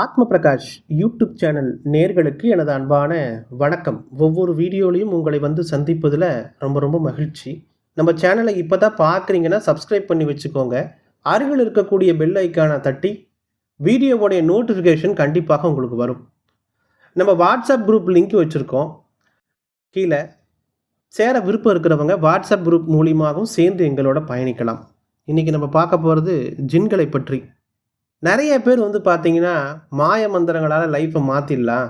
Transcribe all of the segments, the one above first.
ஆத்ம Prakash YouTube channel நேர்களுக்கு எனது அன்பான வணக்கம். ஒவ்வொரு வீடியோலையும் உங்களை வந்து சந்திப்பதில் ரொம்ப ரொம்ப மகிழ்ச்சி. நம்ம சேனலை இப்போ தான் பார்க்குறீங்கன்னா சப்ஸ்கிரைப் பண்ணி வச்சுக்கோங்க. அருகில் இருக்கக்கூடிய பெல் ஐக்கானை தட்டி வீடியோவோடைய நோட்டிஃபிகேஷன் கண்டிப்பாக உங்களுக்கு வரும். நம்ம வாட்ஸ்அப் குரூப் லிங்க் வச்சுருக்கோம். கீழே சேர விருப்பம் இருக்கிறவங்க வாட்ஸ்அப் குரூப் மூலியமாகவும் சேர்ந்து எங்களோட பயணிக்கலாம். இன்றைக்கி நம்ம பார்க்க போகிறது ஜின்களை பற்றி. நிறைய பேர் வந்து பார்த்தீங்கன்னா மாய மந்திரங்களால் லைஃப்பை மாற்றிடலாம்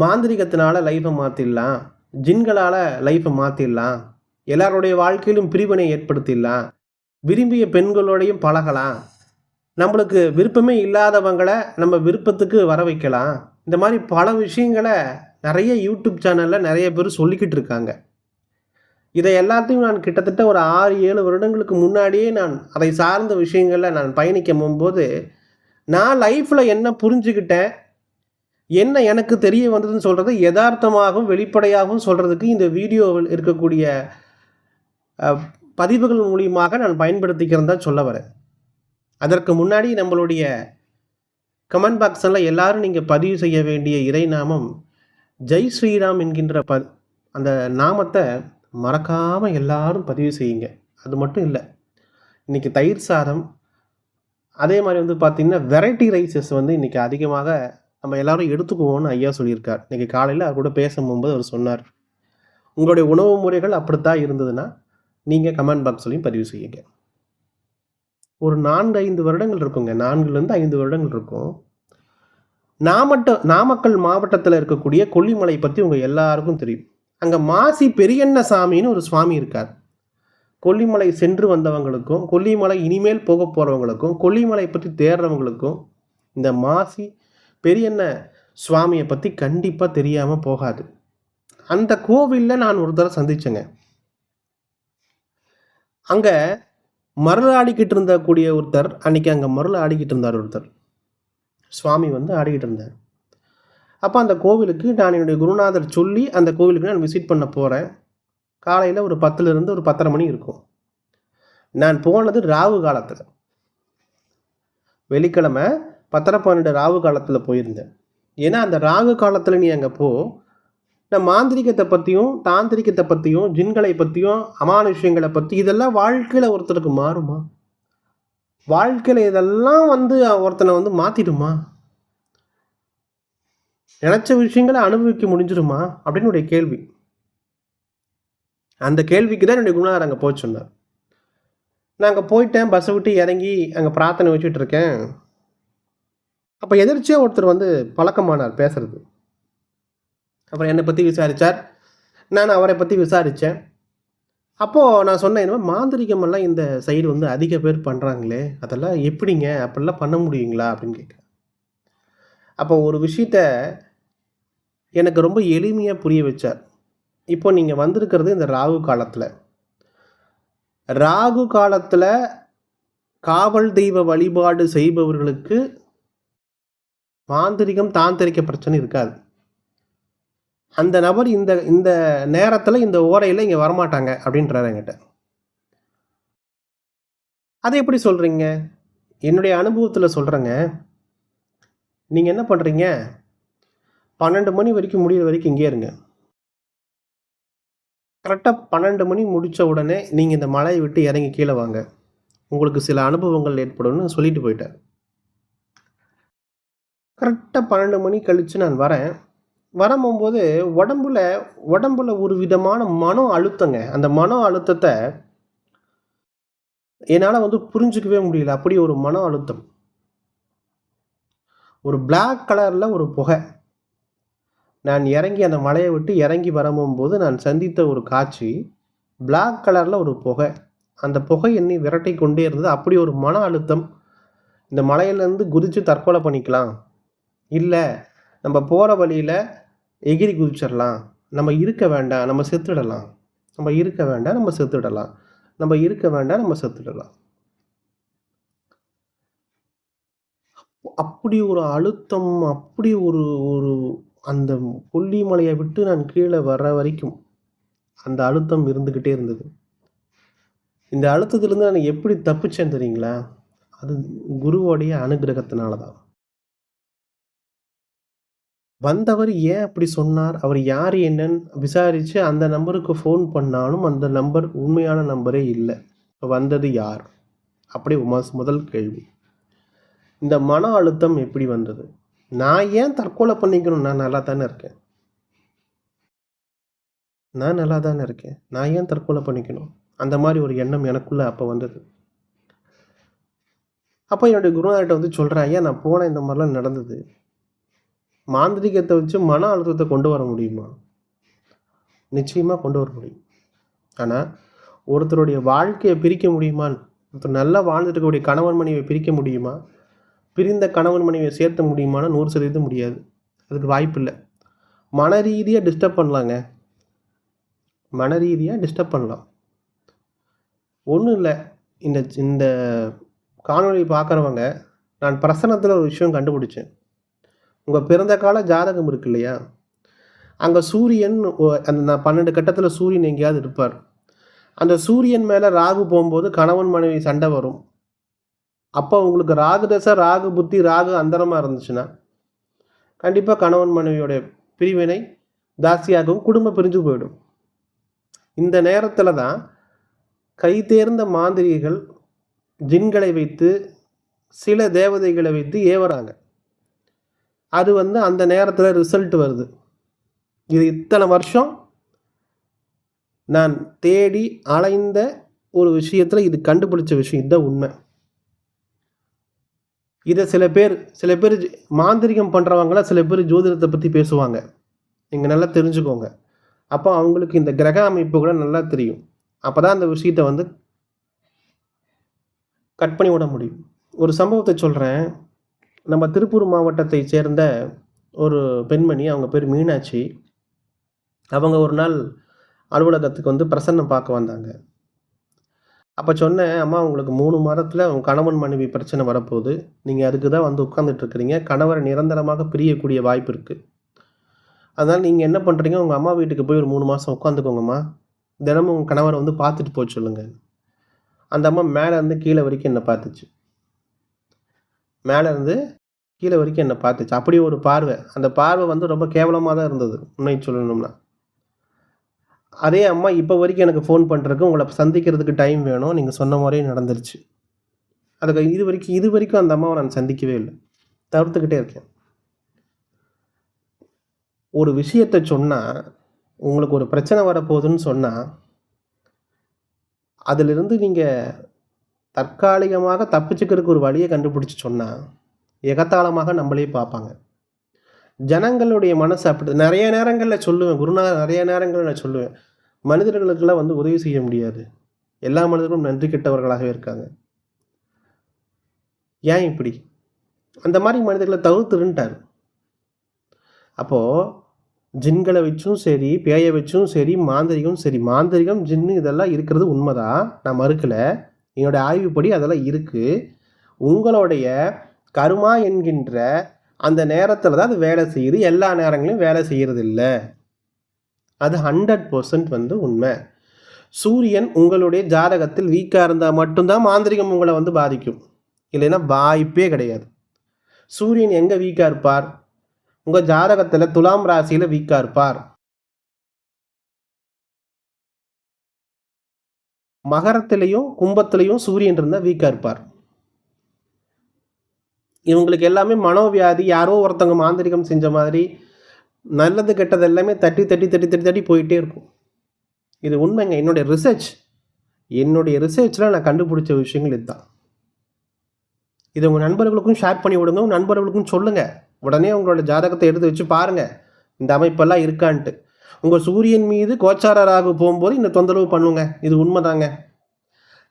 மாந்திரிகத்தினால லைஃப்பை மாற்றிடலாம் ஜின்களால் லைஃப்பை மாற்றிடலாம் எல்லாருடைய வாழ்க்கையிலும் பிரிவினை ஏற்படுத்திடலாம். விரும்பிய பெண்களோடையும் பழகலாம். நம்மளுக்கு விருப்பமே இல்லாதவங்களை நம்ம விருப்பத்துக்கு வர வைக்கலாம். இந்த மாதிரி பல விஷயங்களை நிறைய யூடியூப் சேனலில் நிறைய பேர் சொல்லிக்கிட்டு இருக்காங்க. இதை எல்லாத்தையும் நான் கிட்டத்தட்ட ஒரு ஆறு ஏழு வருடங்களுக்கு முன்னாடியே நான் அதை சார்ந்த விஷயங்களில் நான் பயணிக்க போகும்போது நான் லைஃப்பில் என்ன புரிஞ்சுக்கிட்டேன்? என்ன எனக்கு தெரிய வந்ததுன்னு சொல்கிறது யதார்த்தமாகவும் வெளிப்படையாகவும் சொல்கிறதுக்கு இந்த வீடியோவில் இருக்கக்கூடிய பதிவுகள் மூலியமாக நான் பயன்படுத்திக்கிறதா சொல்ல வரேன். அதற்கு முன்னாடி நம்மளுடைய கமெண்ட் பாக்ஸில் எல்லாரும் நீங்கள் பதிவு செய்ய வேண்டிய இறைநாமம் ஜெய் ஸ்ரீராம் என்கின்ற ப அந்த நாமத்தை மறக்காமல் எல்லாரும் பதிவு செய்யுங்க. அது மட்டும் இல்லை. இன்றைக்கி தயிர் சாதம் அதே மாதிரி வந்து பார்த்திங்கன்னா வெரைட்டி ரைஸஸ் வந்து இன்றைக்கி அதிகமாக நம்ம எல்லோரும் எடுத்துக்குவோம்னு ஐயா சொல்லியிருக்கார். இன்றைக்கி காலையில் அவர் கூட பேசும்போது அவர் சொன்னார். உங்களுடைய உணவு முறைகள் அப்படித்தான் இருந்ததுன்னா நீங்கள் கமெண்ட் பாக்ஸ்லையும் பதிவு செய்யுங்க. ஒரு நான்கு ஐந்து வருடங்கள் இருக்குங்க. நான்குலேருந்து ஐந்து வருடங்கள் இருக்கும். நாமட்ட நாமக்கல் மாவட்டத்தில் இருக்கக்கூடிய கொல்லிமலை பற்றி உங்கள் எல்லாருக்கும் தெரியும். அங்கே மாசி பெரியண்ண சாமின்னு ஒரு சுவாமி இருக்கார். கொல்லிமலை சென்று வந்தவங்களுக்கும் கொல்லிமலை இனிமேல் போக போகிறவங்களுக்கும் கொல்லிமலை பற்றி தேடுறவங்களுக்கும் இந்த மாசி பெரியண்ண சுவாமியை பற்றி கண்டிப்பாக தெரியாமல் போகாது. அந்த கோவிலில் நான் ஒரு தடவை சந்தித்தேங்க அங்கே மருள் ஆடிக்கிட்டு இருந்த கூடிய ஒருத்தர் அன்னைக்கு அங்கே மருள் ஆடிக்கிட்டு இருந்தார் ஒருத்தர். சுவாமி வந்து ஆடிக்கிட்டு இருந்தார். அப்போ அந்த கோவிலுக்கு நான் என்னுடைய குருநாதர் சொல்லி அந்த கோவிலுக்கு நான் விசிட் பண்ண போகிறேன் காலையில் ஒரு பத்துலேருந்து ஒரு பத்தரை மணி இருக்கும். நான் போனது ராவு காலத்தில். வெள்ளிக்கிழமை பத்தரை பன்னெண்டு ராவு காலத்தில் போயிருந்தேன். ஏன்னா அந்த ராகு காலத்தில் நீ அங்கே போ. நான் மாந்திரிகத்தை பற்றியும் தாந்திரிகத்தை பற்றியும் ஜின்களை பற்றியும் அமானுஷ்யங்களை பற்றி இதெல்லாம் வாழ்க்கையில் ஒருத்தருக்கு மாறுமா? வாழ்க்கையில் இதெல்லாம் வந்து ஒருத்தனை வந்து மாற்றிடுமா நினச்ச விஷயங்களை அனுபவிக்க முடிஞ்சிருமா அப்படின்னு கேள்வி. அந்த கேள்விக்கு தான் என்னுடைய குருநாதர் அங்கே போக சொன்னார். நான் அங்கே போயிட்டேன் பஸ்ஸை விட்டு இறங்கி அங்கே பிரார்த்தனை வச்சுட்டு இருக்கேன். அப்போ எதிர்ச்சியாக ஒருத்தர் வந்து பழக்கமானார் பேசுறது. அப்புறம் என்னை பற்றி விசாரித்தார் நான் அவரை பற்றி விசாரித்தேன் அப்போது நான் சொன்னேன் இந்த மாந்திரிகமெல்லாம் இந்த சைடு வந்து அதிக பேர் பண்ணுறாங்களே அதெல்லாம் எப்படிங்க? அப்படிலாம் பண்ண முடியுங்களா? அப்படின்னு கேட்குறேன் அப்போ ஒரு விஷயத்த எனக்கு ரொம்ப எளிமையாக புரிய வச்சார். இப்போ நீங்கள் வந்திருக்கிறது இந்த ராகு காலத்தில். ராகு காலத்தில் காவல் தெய்வ வழிபாடு செய்பவர்களுக்கு மாந்திரிகம் தாந்திரிக்க பிரச்சனை இருக்காது. அந்த நபர் இந்த இந்த நேரத்தில் இந்த ஓரையில் இங்கே வரமாட்டாங்க அப்படின்றாரு என்கிட்ட. அதை எப்படி சொல்கிறீங்க என்னுடைய அனுபவத்தில் சொல்கிறேங்க நீங்கள் என்ன பண்ணுறீங்க பன்னெண்டு மணி வரைக்கும் முடிகிற வரைக்கும் இங்கே இருங்க. கரெக்டாக பன்னெண்டு மணி முடித்த உடனே நீங்கள் இந்த மலையை விட்டு இறங்கி கீழே வாங்க. உங்களுக்கு சில அனுபவங்கள் ஏற்படும்னு சொல்லிட்டு போயிட்டேன். கரெக்டாக பன்னெண்டு மணி கழித்து நான் வரேன். வரும்போது உடம்புல உடம்புல ஒரு விதமான மன அழுத்தங்க. அந்த மன அழுத்தத்தை என்னால் வந்து புரிஞ்சுக்கவே முடியல. அப்படி ஒரு மன அழுத்தம். ஒரு பிளாக் கலரில் ஒரு புகை. நான் இறங்கி அந்த மலையை விட்டு இறங்கி வரும்போது நான் சந்தித்த ஒரு காட்சி பிளாக் கலரில் ஒரு புகை. அந்த புகை என்னை விரட்டி கொண்டே இருந்தது. அப்படி ஒரு மன அழுத்தம். இந்த மலையிலேருந்து குதித்து தற்கொலை பண்ணிக்கலாம். இல்லை நம்ம போகிற வழியில் எகிரி குதிச்சிடலாம். நம்ம இருக்க வேண்டாம் நம்ம செத்துடலாம். நம்ம இருக்க வேண்டாம் நம்ம செத்துடலாம். நம்ம இருக்க வேண்டாம் நம்ம செத்துடலாம். அப்படி ஒரு அழுத்தம் அப்படி ஒரு ஒரு அந்த கொல்லிமலையை விட்டு நான் கீழே வர்ற வரைக்கும் அந்த அழுத்தம் இருந்துக்கிட்டே இருந்தது இந்த அழுத்தத்திலேருந்து நான் எப்படி தப்பிச்சேன் தெரியுங்களா அது குருவோடைய அனுகிரகத்தினால தான் வந்தவர் ஏன் அப்படி சொன்னார்? அவர் யார் என்னன்னு விசாரித்து அந்த நம்பருக்கு ஃபோன் பண்ணாலும், அந்த நம்பர் உண்மையான நம்பரே இல்லை வந்தது யார்? அப்படி முதல் கேள்வி. இந்த மன அழுத்தம் எப்படி வந்தது? நான் ஏன் தற்கொலை பண்ணிக்கணும்? நான் நல்லா தானே இருக்கேன். நான் நல்லா தானே இருக்கேன். நான் ஏன் தற்கொலை பண்ணிக்கணும்? அந்த மாதிரி ஒரு எண்ணம் எனக்குள்ள அப்போ வந்தது. அப்போ என்னுடைய குருநாதர்கிட்ட வந்து சொல்கிறேன் "ஐயா நான் போனேன் இந்த மாதிரிலாம் நடந்தது. மாந்திரிகத்தை வச்சு மன அழுத்தத்தை கொண்டு வர முடியுமா?" நிச்சயமாக கொண்டு வர முடியும். ஆனால் ஒருத்தருடைய வாழ்க்கையை பிரிக்க முடியுமான்னு ஒருத்தர் நல்லா வாழ்ந்துட்டு இருக்கக்கூடிய கணவன் மனைவிய பிரிக்க முடியுமா? பிரிந்த கணவன் மனைவியை சேர்த்த முடியுமானா நூறு சதவீதம் முடியாது. அதுக்கு வாய்ப்பில்ல. மன ரீதியா டிஸ்டர்ப் பண்ணலாங்க. மனரீதியாக டிஸ்டர்ப் பண்ணலாம். ஒன்றும் இல்லை இந்த இந்த காணொலி பார்க்குறவங்க, நான் பிரசனத்தில் ஒரு விஷயம் கண்டுபிடிச்சேன். உங்கள் பிறந்த கால ஜாதகம் இருக்கு இல்லையா? அங்கே சூரியன் அந்த நான் பன்னெண்டு கட்டத்தில் சூரியன் எங்கேயாவது இருப்பார். அந்த சூரியன் மேலே ராகு போகும்போது கணவன் மனைவி சண்டை வரும். அப்போ உங்களுக்கு ராகு தசை, ராகு புத்தி, ராகு அந்தரமாக இருந்துச்சுன்னா, கண்டிப்பாக கணவன் மனைவியோட பிரிவினை ஜாஸ்தியாகவும் குடும்பம் பிரிஞ்சு போயிடும். இந்த நேரத்தில் தான் கை தேர்ந்த மாந்திரிகள் ஜின்களை வைத்து, சில தேவதைகளை வைத்து ஏவுறாங்க. அது வந்து அந்த நேரத்தில் ரிசல்ட் வருது. இது இத்தனை வருஷம் நான் தேடி அலைந்த ஒரு விஷயத்தில் இது கண்டுபிடிச்ச விஷயம். இதுதான் உண்மை. இதை சில பேர் சில பேர் மாந்திரிகம் மாந்திரீகம் சில பேர் ஜோதிடத்தை பற்றி பேசுவாங்க. நீங்கள் நல்லா தெரிஞ்சுக்கோங்க. அப்போ அவங்களுக்கு இந்த கிரக அமைப்பு கூட நல்லா தெரியும். அப்போ தான் அந்த விஷயத்தை வந்து கட் பண்ணி விட முடியும். ஒரு சம்பவத்தை சொல்கிறேன் நம்ம திருப்பூர் மாவட்டத்தை சேர்ந்த ஒரு பெண்மணி, அவங்க பேர் மீனாட்சி. அவங்க ஒரு நாள் அலுவலகத்துக்கு வந்து பிரசன்னம் பார்க்க வந்தாங்க. அப்போ சொன்னேன், "அம்மா உங்களுக்கு மூணு மாதத்தில் உங்கள் கணவன் மனைவி பிரச்சனை வரப்போகுது. நீங்கள் அதுக்கு தான் வந்து உட்காந்துட்ருக்குறீங்க கணவரை நிரந்தரமாக பிரியக்கூடிய வாய்ப்பு இருக்குது அதனால் நீங்கள் என்ன பண்ணுறீங்க உங்கள் அம்மா வீட்டுக்கு போய் ஒரு மூணு மாதம் உட்காந்துக்கோங்கம்மா. தினமும் உங்கள் கணவரை வந்து பார்த்துட்டு போக சொல்லுங்க." அந்த அம்மா மேலேருந்து இருந்து வரைக்கும் என்னை பார்த்துச்சு. மேலேருந்து கீழே வரைக்கும் என்னை பார்த்துச்சு. அப்படி ஒரு பார்வை. அந்த பார்வை வந்து ரொம்ப கேவலமாக தான் இருந்தது. உண்மை சொல்லணும்னா. அதே அம்மா இப்போ வரைக்கும் எனக்கு ஃபோன் பண்ணுறதுக்கு உங்களை சந்திக்கிறதுக்கு டைம் வேணும். நீங்கள் சொன்ன மாதிரியே நடந்துருச்சு. அதுக்கு இது வரைக்கும் இது வரைக்கும் அந்த அம்மாவை நான் சந்திக்கவே இல்லை தவிர்த்துக்கிட்டே இருக்கேன். ஒரு விஷயத்த சொன்னால் உங்களுக்கு ஒரு பிரச்சனை வரப்போகுதுன்னு சொன்னால் அதிலிருந்து நீங்கள் தற்காலிகமாக தப்பிச்சுக்கிறதுக்கு ஒரு வழியை கண்டுபிடிச்சி சொன்னால் எகத்தாளமாக நம்மளே பார்ப்பாங்க. ஜனங்களுடைய மனசு அப்படி நிறைய நேரங்களில் சொல்லுவேன். குருநாதர் நிறைய நேரங்களில் நான் சொல்லுவேன். மனிதர்களுக்கெல்லாம் வந்து உதவி செய்ய முடியாது. எல்லா மனிதர்களும் நன்றி கெட்டவர்களாகவே இருக்காங்க. ஏன் இப்படி? அந்த மாதிரி மனிதர்களை தவிர்த்துருன்ட்டாரு. அப்போது ஜின்களை வச்சும் சரி, பேயை வச்சும் சரி, மாந்திரீகம் சரி, மாந்திரீகம், ஜின்னு இதெல்லாம் இருக்கிறது உண்மைதான் நான் மறுக்கலை என்னுடைய ஆய்வுப்படி அதெல்லாம் இருக்குது உங்களுடைய கருமா என்கின்ற அந்த நேரத்தில் தான் அது வேலை செய்யுது. எல்லா நேரங்களிலும் வேலை செய்கிறது இல்லை அது 100% வந்து உண்மை. சூரியன் உங்களுடைய ஜாதகத்தில் வீக்காக இருந்தால் மட்டும்தான் மாந்திரிகம் மாந்திரீகம் வந்து பாதிக்கும். இல்லைன்னா வாய்ப்பே கிடையாது. சூரியன் எங்கே வீக்காக இருப்பார்? உங்கள் ஜாதகத்தில் துலாம் ராசியில் வீக்காக இருப்பார். மகரத்திலையும் கும்பத்திலையும் சூரியன் இருந்தால் வீக்காக இருப்பார். இவங்களுக்கு எல்லாமே மனோவியாதி, யாரோ ஒருத்தவங்க மாந்திரிகம் செஞ்ச மாதிரி, நல்லது கெட்டது எல்லாமே தட்டி, தட்டி, தட்டி, தட்டி, தட்டி போயிட்டே இருக்கும். இது உண்மைங்க. என்னுடைய ரிசர்ச். என்னுடைய ரிசர்ச்சில் நான் கண்டுபிடிச்ச விஷயங்கள் இதுதான். இதை உங்கள் நண்பர்களுக்கும் ஷேர் பண்ணி விடுங்க. உங்கள் நண்பர்களுக்கும் சொல்லுங்கள் உடனே உங்களோட ஜாதகத்தை எடுத்து வச்சு பாருங்கள் இந்த அமைப்பெல்லாம் இருக்கான்ட்டு. உங்கள் சூரியன் மீது கோச்சார போகும்போது இந்த தொந்தரவு பண்ணுங்க. இது உண்மதாங்க.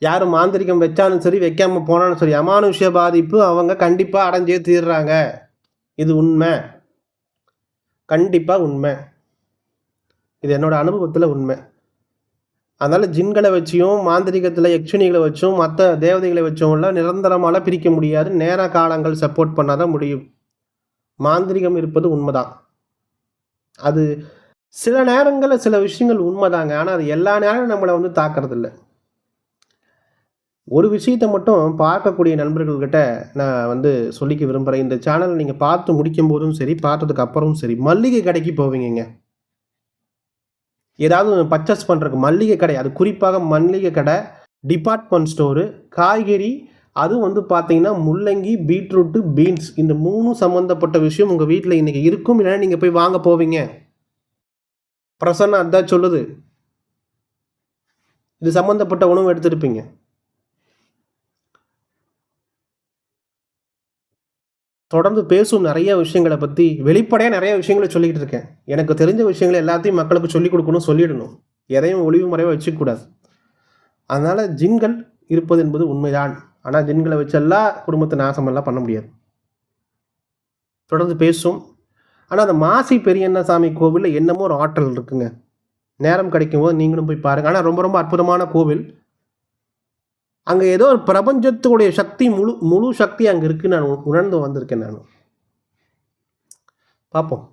யார் மாந்திரிகம் வச்சாலும் சரி, வைக்காம போனாலும் சரி, அமானுஷ்ய பாதிப்பு அவங்க கண்டிப்பாக அடைஞ்சே தீர்றாங்க. இது உண்மை. கண்டிப்பாக உண்மை. இது என்னோடய அனுபவத்தில் உண்மை. அதனால் ஜின்களை வச்சியும், மாந்திரிகத்தில் யக்ஷினிகளை வச்சும், மற்ற தேவதைகளை வச்சும்லாம் நிரந்தரமாலாம் பிரிக்க முடியாது. நேர காலங்கள் சப்போர்ட் பண்ணால் தான் முடியும். மாந்திரீகம் இருப்பது உண்மைதான் அது சில நேரங்களில் சில விஷயங்கள் உண்மைதாங்க ஆனால் அது எல்லா நேரமும் நம்மளை வந்து தாக்குறதில்ல. ஒரு விஷயத்தை மட்டும் பார்க்கக்கூடிய நண்பர்கள்கிட்ட நான் வந்து சொல்லிக்க விரும்புகிறேன் இந்த சேனலை நீங்கள் பார்த்து முடிக்கும் போதும் சரி பார்த்ததுக்கு அப்புறமும் சரி மல்லிகை கடைக்கு போவீங்க ஏதாவது பர்ச்சேஸ் பண்ணுறதுக்கு மல்லிகை கடை அது குறிப்பாக மல்லிகை கடை டிபார்ட்மெண்ட் ஸ்டோரு காய்கறி அது வந்து பார்த்தீங்கன்னா முள்ளங்கி பீட்ரூட்டு பீன்ஸ் இந்த மூணும் சம்மந்தப்பட்ட விஷயம் உங்கள் வீட்டில் இன்றைக்கி இருக்கும் இல்லைன்னா நீங்கள் போய் வாங்க போவீங்க. பிரசன்னா அதான் சொல்லுது. இது சம்மந்தப்பட்ட உணவு எடுத்திருப்பீங்க தொடர்ந்து பேசும் நிறைய விஷயங்களை பற்றி வெளிப்படையாக நிறைய விஷயங்களை சொல்லிக்கிட்டு இருக்கேன். எனக்கு தெரிஞ்ச விஷயங்களை எல்லாத்தையும் மக்களுக்கு சொல்லிக் கொடுக்கணும் சொல்லிடணும். எதையும் ஒளிவு மறைவாக வச்சுக்கூடாது அதனால் ஜின்கள் இருப்பது என்பது உண்மைதான். ஆனால் ஜின்களை வச்செல்லாம் குடும்பத்தை நாசமெல்லாம் பண்ண முடியாது. தொடர்ந்து பேசும். ஆனால் அந்த மாசி பெரியண்ணசாமி கோவிலில் என்னமோ ஒரு ஆற்றல் இருக்குங்க. நேரம் கிடைக்கும் போது நீங்களும் போய் பாருங்கள் ஆனால் ரொம்ப ரொம்ப அற்புதமான கோவில். அங்கே ஏதோ ஒரு பிரபஞ்சத்துடைய சக்தி முழு முழு சக்தி அங்கே இருக்குன்னு நான் உணர்ந்து வந்திருக்கேன் நான். பார்ப்போம்